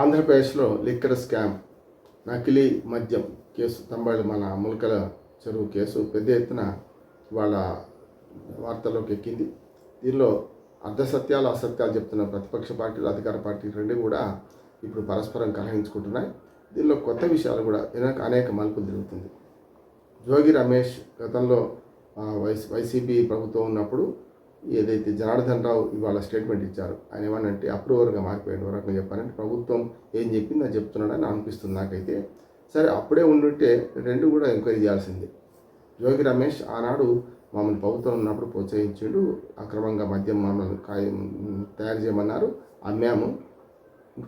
ఆంధ్రప్రదేశ్లో liquor scam నకిలీ మద్యం కేసు తంబాడు మన ములకల చెరువు కేసు పెద్ద ఎత్తున వాళ్ళ వార్తల్లోకి ఎక్కింది. దీనిలో అర్ధసత్యాలు అసత్యాలు చెప్తున్న ప్రతిపక్ష పార్టీలు అధికార పార్టీలు రెండు కూడా ఇప్పుడు పరస్పరం కలహించుకుంటున్నాయి. దీనిలో కొత్త విషయాలు కూడా వెనక అనేక మలుపులు తిరుగుతుంది. జోగి రమేష్ గతంలో వైస్ వైసీపీ ప్రభుత్వం ఉన్నప్పుడు ఏదైతే జనార్దన్ రావు ఇవాళ స్టేట్మెంట్ ఇచ్చారు ఆయన ఏమనంటే అప్రూవర్గా మారిపోయాడు వరకు చెప్పారంటే ప్రభుత్వం ఏం చెప్పింది అది చెప్తున్నాడని అనిపిస్తుంది నాకైతే. సరే అప్పుడే ఉండుంటే రెండు కూడా ఎంక్వైరీ చేయాల్సింది. జోగి రమేష్ ఆనాడు మమ్మల్ని ప్రభుత్వం ఉన్నప్పుడు ప్రోత్సహించాడు అక్రమంగా మద్యం మమ్మల్ని కాయ తయారు చేయమన్నారు అమ్మాము.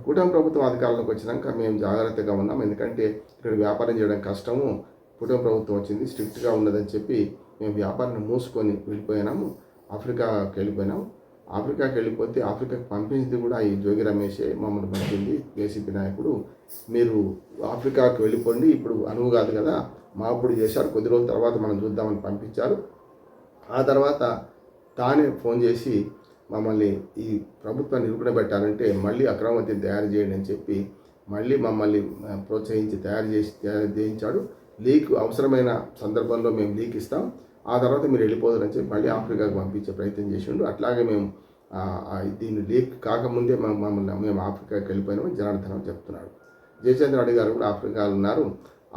కూటమి ప్రభుత్వం అధికారంలోకి వచ్చినాక మేము జాగ్రత్తగా ఉన్నాం ఎందుకంటే ఇక్కడ వ్యాపారం చేయడం కష్టము. కూటమి ప్రభుత్వం వచ్చింది స్ట్రిక్ట్గా ఉన్నదని చెప్పి మేము వ్యాపారాన్ని మూసుకొని వెళ్ళిపోయినాము. ఆఫ్రికాకి వెళ్ళిపోయినాం. ఆఫ్రికాకి వెళ్ళిపోతే ఆఫ్రికాకి పంపించింది కూడా ఈ జోగి రమేషే మమ్మల్ని పంపింది ఏసీపీ నాయకుడు. మీరు ఆఫ్రికాకి వెళ్ళిపోండి ఇప్పుడు అనువు కాదు కదా మా అప్పుడు చేశారు. కొద్ది రోజుల తర్వాత మనం చూద్దామని పంపించారు. ఆ తర్వాత తానే ఫోన్ చేసి మమ్మల్ని ఈ ప్రభుత్వం నిరూపణ పెట్టాలంటే మళ్ళీ అక్రమత్యం తయారు చేయండి అని చెప్పి మళ్ళీ మమ్మల్ని ప్రోత్సహించి తయారు చేసి తయారు చేయించాడు. లీక్ అవసరమైన సందర్భంలో మేము లీక్ ఇస్తాం. ఆ తర్వాత మీరు వెళ్ళిపోదురని చెప్పి మళ్ళీ ఆఫ్రికాకు పంపించే ప్రయత్నం చేసిండు. అట్లాగే మేము దీన్ని లీక్ కాకముందే మమ్మల్ని మేము ఆఫ్రికాకి వెళ్ళిపోయినామని జనార్దనం చెప్తున్నాడు. జయచంద్ర రెడ్డి గారు కూడా ఆఫ్రికాలో ఉన్నారు.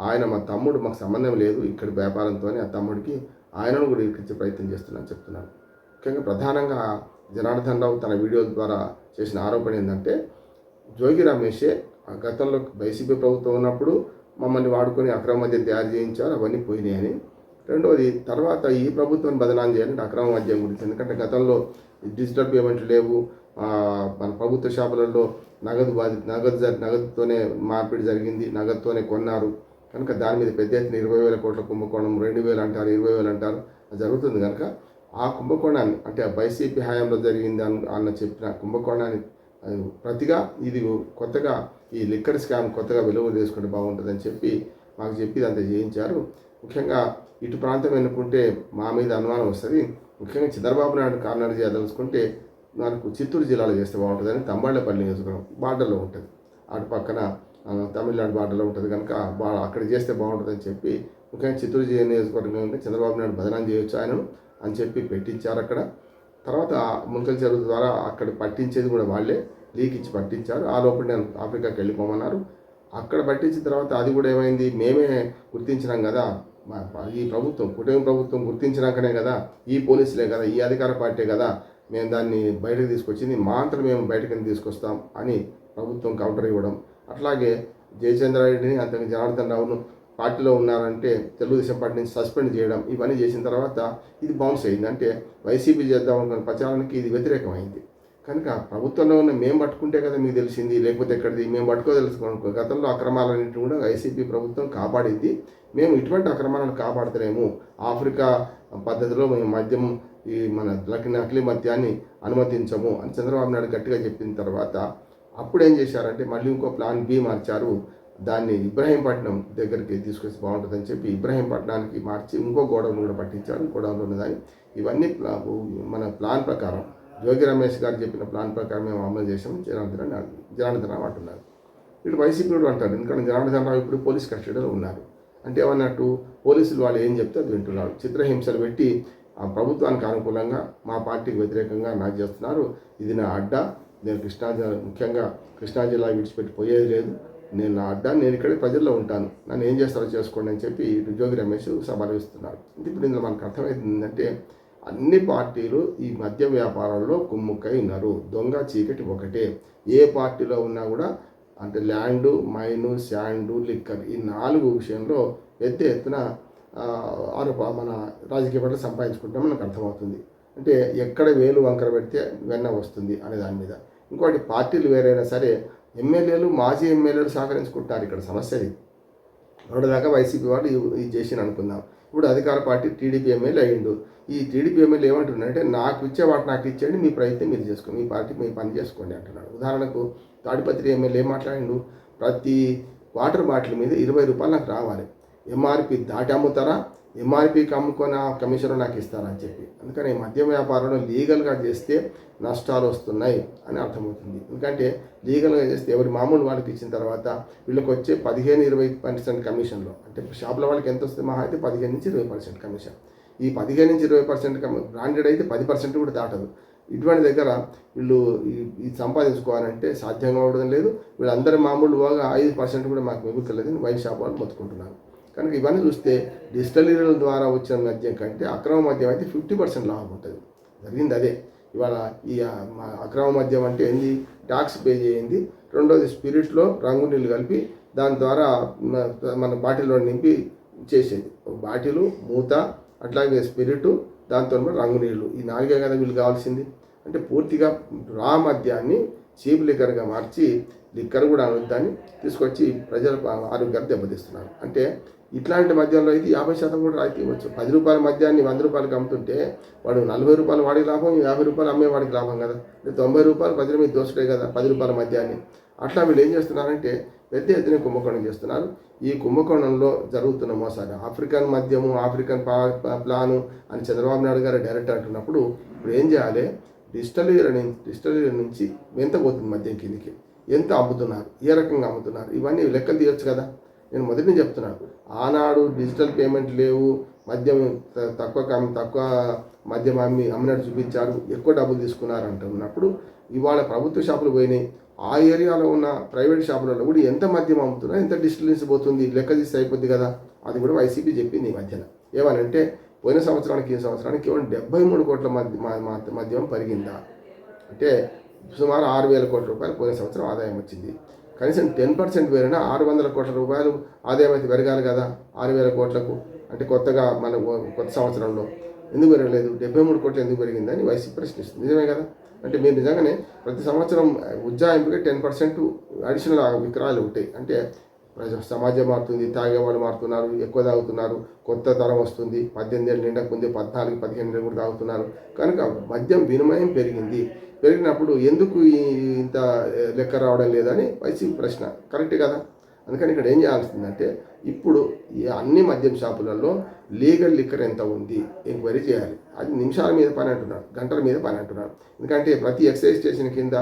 ఆయన మా తమ్ముడు మాకు సంబంధం లేదు ఇక్కడ వ్యాపారంతో ఆ తమ్ముడికి ఆయనను కూడా ఇరికించే ప్రయత్నం చేస్తున్నాను చెప్తున్నాను ముఖ్యంగా ప్రధానంగా జనార్దన్ రావు తన వీడియోల ద్వారా చేసిన ఆరోపణ ఏంటంటే జోగి రమేషే ఆ గతంలో వైసీపీ ప్రభుత్వం ఉన్నప్పుడు మమ్మల్ని వాడుకొని అక్రమ మధ్య తయారు చేయించారు అవన్నీ పోయినాయని. రెండవది తర్వాత ఈ ప్రభుత్వం బదనాం చేయాలంటే అక్రమ మద్యం గురించి. ఎందుకంటే గతంలో డిజిటల్ పేమెంట్లు లేవు. మన ప్రభుత్వ షాపులలో నగదు బాధి నగదు నగదుతోనే మార్పిడి జరిగింది. నగదుతోనే కొన్నారు. కనుక దాని మీద పెద్ద ఎత్తున ఇరవై వేల కోట్ల కుంభకోణం రెండు వేలు అంటారు ఇరవై వేలు అంటారు. అది జరుగుతుంది కనుక ఆ కుంభకోణాన్ని అంటే ఆ వైసీపీ హయాంలో జరిగింది అన్న అన్న చెప్పిన కుంభకోణాన్ని ప్రతిగా ఇది కొత్తగా ఈ లిక్కర్ స్కామ్ కొత్తగా వెలుగు తీసుకుంటే బాగుంటుందని చెప్పి మాకు చెప్పి అంత చేయించారు. ముఖ్యంగా ఇటు ప్రాంతం ఎన్నుకుంటే మా మీద అనుమానం వస్తుంది. ముఖ్యంగా చంద్రబాబు నాయుడు కార్నర్ చేయదలుచుకుంటే మనకు చిత్తూరు జిల్లాలో చేస్తే బాగుంటుందని తంబాళ్ళపల్లి నియోజకవర్గం బార్డర్లో ఉంటుంది. అటు పక్కన తమిళనాడు బార్డర్లో ఉంటుంది. కనుక బా అక్కడ చేస్తే బాగుంటుందని చెప్పి ముఖ్యంగా చిత్తూరు జిల్లా నియోజకవర్గం చంద్రబాబు నాయుడు బదనాం చేయొచ్చు ఆయనను అని చెప్పి పెట్టించారు అక్కడ. తర్వాత ములకల చెరువు ద్వారా అక్కడ పట్టించేది కూడా వాళ్ళే. లీక్ ఇచ్చి పట్టించారు. ఆ లోపల నేను ఆఫ్రికాకి వెళ్ళిపోమన్నారు. అక్కడ పట్టించిన తర్వాత అది కూడా ఏమైంది? మేమే గుర్తించినాం కదా. ఈ ప్రభుత్వం కుటుంబ ప్రభుత్వం గుర్తించినాకనే కదా ఈ పోలీసులే కదా ఈ అధికార పార్టీ కదా మేము దాన్ని బయటకు తీసుకొచ్చింది మా అంతటా మేము బయటకు తీసుకొస్తాం అని ప్రభుత్వం కౌంటర్ ఇవ్వడం. అట్లాగే జయచంద్రారెడ్డిని అంత జనార్దన్ రావును పార్టీలో ఉన్నారంటే తెలుగుదేశం పార్టీ నుంచి సస్పెండ్ చేయడం ఇవన్నీ చేసిన తర్వాత ఇది బౌన్స్ అయింది. అంటే వైసీపీ చేద్దాం అనుకున్న ప్రచారానికి ఇది వ్యతిరేకమైంది. కనుక ప్రభుత్వంలో ఉన్న మేము పట్టుకుంటే కదా మీకు తెలిసింది లేకపోతే ఎక్కడిది? మేము పట్టుకో పట్టుకోదలుచుకోనుకో గతంలో అక్రమాలన్నింటి కూడా వైసీపీ ప్రభుత్వం కాపాడింది. మేము ఇటువంటి అక్రమాలను కాపాడతలేము. ఆఫ్రికా పద్ధతిలో మేము మద్యం ఈ మన లకి నకిలీ మద్యాన్ని అనుమతించము అని చంద్రబాబు నాయుడు గట్టిగా చెప్పిన తర్వాత అప్పుడు ఏం చేశారంటే మళ్ళీ ఇంకో ప్లాన్ బి మార్చారు. దాన్ని ఇబ్రహీంపట్నం దగ్గరికి తీసుకొస్తే బాగుంటుందని చెప్పి ఇబ్రాహీంపట్నానికి మార్చి ఇంకో గోడౌన్ కూడా పట్టించారు. గోడౌన్లో ఉన్నదాన్ని. ఇవన్నీ మన ప్లాన్ ప్రకారం జోగి రమేష్ గారు చెప్పిన ప్లాన్ ప్రకారం మేము అమలు చేసాం జనార్దన్ జనార్దన్ రావు అంటున్నారు. ఇటు వైసీపీ కూడా అంటారు. ఎందుకంటే జనార్దన్ రావు ఇప్పుడు పోలీస్ కస్టడీలో ఉన్నారు. అంటే ఏమన్నట్టు పోలీసులు వాళ్ళు ఏం చెప్తే అది వింటున్నారు. చిత్రహింసలు పెట్టి ఆ ప్రభుత్వానికి అనుకూలంగా మా పార్టీకి వ్యతిరేకంగా నాకు చేస్తున్నారు. ఇది నా అడ్డ. నేను కృష్ణా జిల్లా ముఖ్యంగా కృష్ణా జిల్లా విడిచిపెట్టి పోయేది లేదు. నేను నా అడ్డా. నేను ఇక్కడే ప్రజల్లో ఉంటాను. నన్ను ఏం చేస్తారో చేసుకోండి అని చెప్పి ఇటు జోగి రమేష్ సభలు ఇస్తున్నారు ఇప్పుడు ఇందులో మనకు అర్థమైంది ఏంటంటే అన్ని పార్టీలు ఈ మద్య వ్యాపారంలో కుమ్ముక్కై ఉన్నారు దొంగ చీకటి ఒకటే. ఏ పార్టీలో ఉన్నా కూడా అంటే ల్యాండు మైను శాండు లిక్కర్ ఈ నాలుగు విషయంలో పెద్ద ఎత్తున ఆరోప మన రాజకీయ పట్ల సంపాదించుకుంటే మనకు అర్థమవుతుంది. అంటే ఎక్కడ వేలు వంకర పెడితే వెన్న వస్తుంది అనే దాని మీద. ఇంకోటి పార్టీలు వేరైనా సరే ఎమ్మెల్యేలు మాజీ ఎమ్మెల్యేలు సహకరించుకుంటారు. ఇక్కడ సమస్యది మొన్నటిదాకా వైసీపీ వాళ్ళు ఇది చేసి అనుకుందాం. ఇప్పుడు అధికార పార్టీ టీడీపీ ఎమ్మెల్యే అయ్యిండు. ఈ టీడీపీ ఎమ్మెల్యే ఏమంటున్నాడంటే నాకు ఇచ్చే వాటి నాకు ఇచ్చేయండి మీ ప్రయత్నం మీరు చేసుకోండి మీ పార్టీ మీ పని చేసుకోండి అంటున్నాడు. ఉదాహరణకు తాడిపత్రి ఎమ్మెల్యే ఏం మాట్లాడిండు? ప్రతి వాటర్ బాటిల్ మీద ఇరవై రూపాయలు నాకు రావాలి. ఎంఆర్పి దాటి అమ్ముతారా? ఎంఆర్పీకి అమ్ముకొని ఆ కమిషన్ నాకు ఇస్తారని చెప్పి. అందుకని మద్యం వ్యాపారంలో లీగల్గా చేస్తే నష్టాలు వస్తున్నాయి అని అర్థమవుతుంది. ఎందుకంటే లీగల్గా చేస్తే ఎవరి మామూలు వాళ్ళకి ఇచ్చిన తర్వాత వీళ్ళకి వచ్చే పదిహేను ఇరవై పర్సెంట్ కమిషన్లో అంటే షాపుల వాళ్ళకి ఎంత వస్తుంది మహా అయితే పదిహేను నుంచి ఇరవై పర్సెంట్ కమిషన్. ఈ పదిహేను నుంచి ఇరవై పర్సెంట్ బ్రాండెడ్ అయితే పది పర్సెంట్ కూడా దాటదు. ఇటువంటి దగ్గర వీళ్ళు ఇది సంపాదించుకోవాలంటే సాధ్యం కావడం లేదు. వీళ్ళందరి మామూలు బాగా ఐదు పర్సెంట్ కూడా మాకు మిగులుతలేదని వైన్ షాప్ వాళ్ళు మొత్తుకుంటున్నారు. కనుక ఇవన్నీ చూస్తే డిజిటలీల ద్వారా వచ్చిన మద్యం కంటే అక్రమ మద్యం అయితే ఫిఫ్టీ పర్సెంట్ లాభం ఉంటుంది. జరిగింది అదే. ఇవాళ ఈ అక్రమ మద్యం అంటే ఏంది? ట్యాక్స్ పే చేయింది రెండోది స్పిరిట్లో రంగు నీళ్ళు కలిపి దాని ద్వారా మన బాటిల్లో నింపి చేసేది. బాటిలు మూత అట్లాగే స్పిరిట్ దాంతో రంగు నీళ్ళు. ఈ నాలుగే కదా వీళ్ళు కావాల్సింది. అంటే పూర్తిగా రా మద్యాన్ని చీప్ లిక్కర్గా మార్చి లిక్కర్ కూడా దాన్ని తీసుకొచ్చి ప్రజల ఆరోగ్యాన్ని దెబ్బతీస్తున్నారు. అంటే ఇట్లాంటి మద్యంలో అయితే యాభై శాతం కూడా రాయితీ ఇవ్వచ్చు. పది రూపాయల మద్యాన్ని వంద రూపాయలకి అమ్ముతుంటే వాడు నలభై రూపాయలు వాడికి లాభం యాభై రూపాయలు అమ్మేవాడికి లాభం కదా. తొంభై రూపాయలు ప్రజల మీద దోషడే కదా పది రూపాయల మద్యాన్ని. అట్లా వీళ్ళు ఏం చేస్తున్నారంటే పెద్ద ఎత్తున కుంభకోణం చేస్తున్నారు. ఈ కుంభకోణంలో జరుగుతున్న మోసాలు ఆఫ్రికన్ మద్యము ఆఫ్రికన్ ప్లాను అని చంద్రబాబు నాయుడు గారు డైరెక్టర్ అంటున్నప్పుడు ఇప్పుడు ఏం చేయాలి? డిజిటల్ నుంచి డిజిటల్ నుంచి ఎంత పోతుంది మద్యం కిందికి. ఎంత అమ్ముతున్నారు? ఏ రకంగా అమ్ముతున్నారు? ఇవన్నీ లెక్కలు తీయొచ్చు కదా. నేను మొదటి నుంచి చెప్తున్నాను ఆనాడు డిజిటల్ పేమెంట్ లేవు మద్యం తక్కువ కమ్- తక్కువ మద్యం అమ్మి అమ్మినట్టు చూపించారు ఎక్కువ డబ్బులు తీసుకున్నారు అంటున్నప్పుడు ఇవాళ ప్రభుత్వ షాపులు పోయినాయి. ఆ ఏరియాలో ఉన్న ప్రైవేట్ షాపులలో కూడా ఎంత మద్యం అమ్ముతున్నా ఎంత డిస్టలెన్స్ పోతుంది లెక్క తీస్తే అయిపోద్ది కదా. అది కూడా వైసీపీ చెప్పింది ఈ మధ్యన. ఏమనంటే పోయిన సంవత్సరానికి ఈ సంవత్సరానికి కేవలం డెబ్బై మూడు కోట్ల మధ్య మ- మ- మద్యం పెరిగిందా? అంటే సుమారు ఆరు వేల కోట్ల రూపాయలు పోయిన సంవత్సరం ఆదాయం వచ్చింది. కనీసం టెన్ పర్సెంట్ పెరిగినా ఆరు వందల కోట్ల రూపాయలు ఆదాయం అయితే పెరగాలి కదా ఆరు వేల కోట్లకు. అంటే కొత్తగా మన కొత్త సంవత్సరంలో ఎందుకు పెరగలేదు? డెబ్బై మూడు కోట్లు ఎందుకు పెరిగిందని వైసీపీ ప్రశ్నిస్తుంది. నిజమే కదా? అంటే మీరు నిజంగానే ప్రతి సంవత్సరం ఉజ్జాయింపుగా టెన్ పర్సెంట్ అడిషనల్ విక్రయాలు ఉంటాయి. అంటే సమాజం మారుతుంది తాగేవాళ్ళు మారుతున్నారు ఎక్కువ తాగుతున్నారు కొత్త తరం వస్తుంది పద్దెనిమిది ఏళ్ళు నిండక ముందే పద్నాలుగు పదిహేను ఏళ్ళు కూడా తాగుతున్నారు. కనుక మద్యం వినిమయం పెరిగింది. పెరిగినప్పుడు ఎందుకు ఇంత లెక్క రావడం లేదని వైసీపీ ప్రశ్న. కరెక్ట్ కదా? అందుకని ఇక్కడ ఏం చేయాల్సిందంటే ఇప్పుడు అన్ని మద్యం షాపులలో లీగల్ లిక్కర్ ఎంత ఉంది ఎంక్వైరీ చేయాలి. అది నిమిషాల మీద పని అంటున్నారు గంటల మీద పని అంటున్నారు. ఎందుకంటే ప్రతి ఎక్సైజ్ స్టేషన్ కింద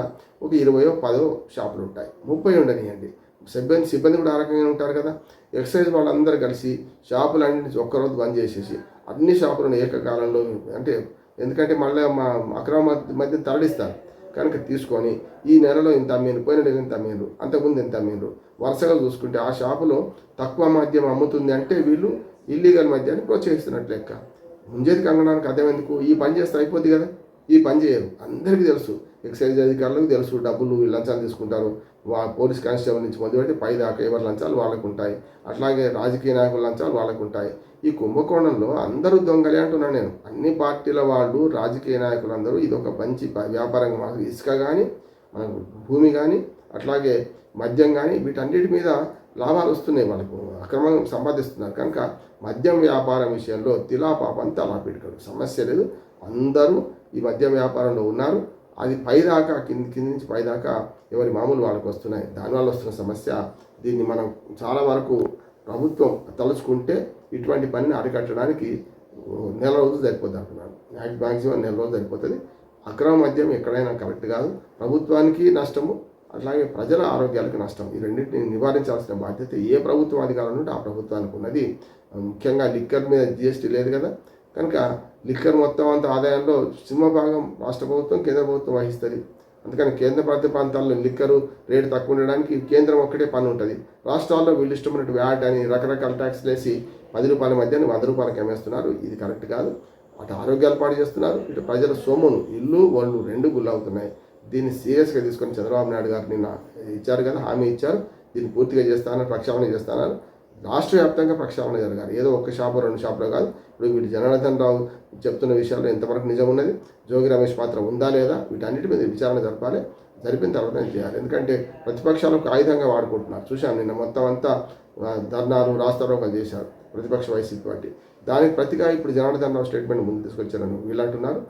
ఒక ఇరవయో పదో షాపులు ఉంటాయి. ముప్పై ఉండనియండి. సిబ్బంది సిబ్బంది కూడా ఆ రకంగా ఉంటారు కదా. ఎక్సైజ్ వాళ్ళందరూ కలిసి షాపులన్నీ ఒక్కరోజు బంద్ చేసేసి అన్ని షాపులను ఏకకాలంలో అంటే ఎందుకంటే మళ్ళీ మా అక్రమ మధ్య- మధ్య తరలిస్తారు. కనుక తీసుకొని ఈ నెలలో ఇంత అమ్మీరు పోయిన నెల ఇంత అమ్మీరు అంతకుముందు ఇంత అమ్మీరు వరుసగా చూసుకుంటే ఆ షాపులో తక్కువ మద్యం అమ్ముతుంది అంటే వీళ్ళు ఇల్లీగల్ మద్యాన్ని ప్రోత్సహిస్తున్నట్లు లెక్క. ముంజేది కంగడానికి అర్థం ఎందుకు? ఈ పని చేస్తే అయిపోద్ది కదా. ఈ పని చేయరు. అందరికీ తెలుసు. ఎక్సైజ్ అధికారులకు తెలుసు డబ్బులు లంచాలు తీసుకుంటారు. వా పోలీస్ కానిస్టేబుల్ నుంచి మొదలుపెట్టి పై దాకా ఎవరి లంచాలు వాళ్ళకు ఉంటాయి అట్లాగే రాజకీయ నాయకుల లంచాలు వాళ్ళకు ఉంటాయి ఈ కుంభకోణంలో అందరూ దొంగలే అంటున్నాను నేను. అన్ని పార్టీల వాళ్ళు రాజకీయ నాయకులు అందరూ ఇది ఒక మంచి వ్యాపారంగా మాకు ఇసుక కానీ మనకు భూమి కానీ అట్లాగే మద్యం కానీ వీటన్నిటి మీద లాభాలు వస్తున్నాయి మనకు అక్రమంగా సంపాదిస్తున్నారు. కనుక మద్యం వ్యాపారం విషయంలో తిలాపాపం అంతా తలా సమస్య లేదు. అందరూ ఈ మద్యం వ్యాపారంలో ఉన్నారు. అది పైదాకా కింది కింది నుంచి పైదాకా ఎవరి మామూలు వాళ్ళకి వస్తున్నాయి. దానివల్ల వస్తున్న సమస్య దీన్ని మనం చాలా వరకు ప్రభుత్వం తలుచుకుంటే ఇటువంటి పనిని అరికట్టడానికి నెల రోజులు సరిపోద్ది అంటున్నాను. మ్యాక్సిమం నెల రోజులు సరిపోతుంది. అక్రమ మద్యం ఎక్కడైనా కరెక్ట్ కాదు. ప్రభుత్వానికి నష్టము అట్లాగే ప్రజల ఆరోగ్యాలకు నష్టం. ఈ రెండింటిని నివారించాల్సిన బాధ్యత ఏ ప్రభుత్వం అధికారం ఉంటే ఆ ప్రభుత్వానికి ఉన్నది. ముఖ్యంగా లిక్కర్ మీద జిఎస్టీ లేదు కదా. కనుక లిక్కర్ మొత్తం అంత ఆదాయంలో సింహ భాగం రాష్ట్ర ప్రభుత్వం కేంద్ర ప్రభుత్వం వహిస్తుంది. అందుకని కేంద్ర ప్రాంత ప్రాంతాల్లో లిక్కరు రేటు తక్కువ ఉండడానికి కేంద్రం ఒక్కటే పని ఉంటుంది. రాష్ట్రాల్లో వీళ్ళు ఇష్టమైనట్టు వ్యాట్ అని రకరకాల ట్యాక్స్లు వేసి పది రూపాయల మధ్య వంద రూపాయలకి అమ్మేస్తున్నారు. ఇది కరెక్ట్ కాదు. అటు ఆరోగ్యాలు పాడు చేస్తున్నారు. ఇటు ప్రజల సొమ్మును ఇల్లు వాళ్ళు రెండు గుల్లవుతున్నాయి దీన్ని సీరియస్గా తీసుకొని చంద్రబాబు నాయుడు గారు నిన్న ఇచ్చారు కదా హామీ ఇచ్చారు. దీన్ని పూర్తిగా చేస్తానని ప్రక్షాళన చేస్తానని రాష్ట్ర వ్యాప్తంగా ప్రక్షాళన జరగాలి. ఏదో ఒక షాపు రెండు షాపులో కాదు. ఇప్పుడు వీటి జనార్దన్ రావు చెప్తున్న విషయాల్లో ఎంతవరకు నిజం ఉన్నది జోగి రమేష్ పాత్ర ఉందా లేదా వీటన్నిటి మీద విచారణ జరపాలి. జరిపిన తర్వాత చేయాలి. ఎందుకంటే ప్రతిపక్షాలకు ఆయుధంగా వాడుకుంటున్నారు. చూశాను నిన్న మొత్తం అంతా ధర్నాలు రాస్తారోకలు చేశారు ప్రతిపక్ష వైసీపీ పార్టీ. దానికి ప్రతిగా ఇప్పుడు జనార్దన్ రావు స్టేట్మెంట్ ముందు తీసుకొచ్చారని వీళ్ళు అంటున్నారు.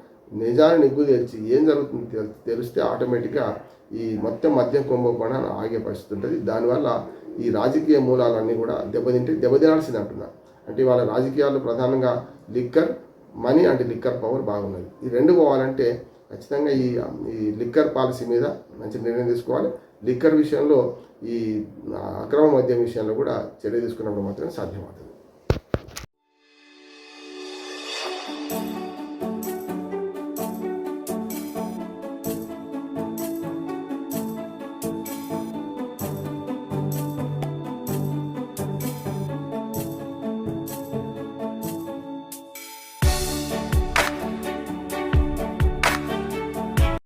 నిజాన్ని నిగ్గు తెలిసి ఏం జరుగుతుంది తెలిస్తే ఆటోమేటిక్గా ఈ మొత్తం మద్యం కుంభకోణం ఆగే పరిస్థితి ఉంటుంది. దానివల్ల ఈ రాజకీయ మూలాలన్నీ కూడా దెబ్బతింటే దెబ్బతినాల్సింది అంటున్నా. అంటే వాళ్ళ రాజకీయాలు ప్రధానంగా లిక్కర్ మనీ అంటే లిక్కర్ పవర్ బాగున్నది. ఈ రెండు పోవాలంటే ఖచ్చితంగా ఈ ఈ లిక్కర్ పాలసీ మీద మంచి నిర్ణయం తీసుకోవాలి. లిక్కర్ విషయంలో ఈ అక్రమ మద్యం విషయంలో కూడా చర్య తీసుకున్నప్పుడు మాత్రమే సాధ్యమవుతుంది.